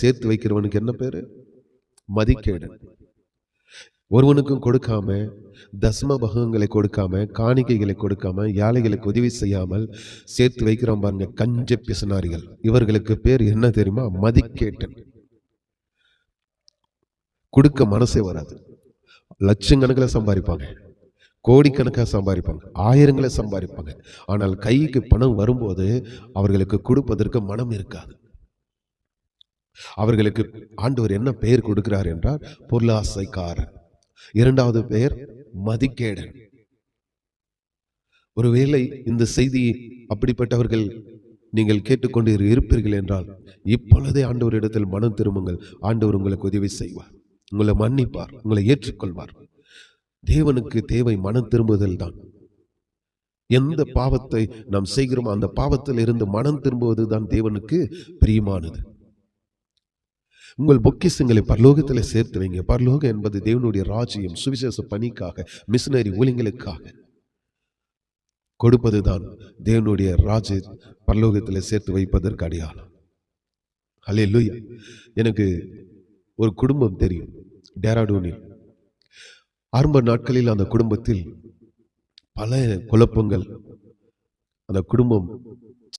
சேர்த்து வைக்கிறவனுக்கு என்ன பேர்? மதிக்கேடன் ஒருவனுக்கும் கொடுக்காம தசம பகங்களை கொடுக்காம காணிக்கைகளை கொடுக்காம ஏழைகளுக்கு உதவி செய்யாமல் சேர்த்து வைக்கிறோம் பாருங்க கஞ்ச பிசனாரிகள். இவர்களுக்கு பேர் என்ன தெரியுமா? மதிக்கேட்டன் கொடுக்க மனசே வராது. லட்சக்கணக்கில் சம்பாதிப்பாங்க. கோடிக்கணக்காக சம்பாதிப்பாங்க. ஆயிரங்களை சம்பாதிப்பாங்க. ஆனால் கைக்கு பணம் வரும்போது அவர்களுக்கு கொடுப்பதற்கு மனம் இருக்காது. அவர்களுக்கு ஆண்டவர் என்ன பெயர் கொடுக்கிறார் என்றால் பொருளாசைக்காரன் இரண்டாவது பெயர் மதிக்கேடன் ஒருவேளை இந்த செய்தி அப்படிப்பட்டவர்கள் நீங்கள் கேட்டுக்கொண்டு இருப்பீர்கள் என்றால் இப்பொழுதே ஆண்டவரிடத்தில் மனம் திரும்புங்கள். ஆண்டவர் உங்களுக்கு உதவி செய்வார். உங்களை மன்னிப்பார். உங்களை ஏற்றுக்கொள்வார். தேவனுக்கு தேவை மனம் திரும்புதல் தான். எந்த பாவத்தை நாம் செய்கிறோமோ அந்த பாவத்தில் இருந்து மனம் திரும்புவது தான் தேவனுக்கு பிரியமானது. உங்கள் பொக்கிசங்களை பரலோகத்தில் சேர்த்து வைங்க. பரலோகம் என்பது தேவனுடைய ராஜ்யம் சுவிசேஷ பணிக்காக மிஷினரி ஊழியங்களுக்காக. கொடுப்பதுதான் தேவனுடைய ராஜ பரலோகத்தில் சேர்த்து வைப்பதற்கு அடையாளம். ஹலே எனக்கு ஒரு குடும்பம் தெரியும் டேராடூனில். ஆரம்ப நாட்களில் அந்த குடும்பத்தில் பல குழப்பங்கள். அந்த குடும்பம்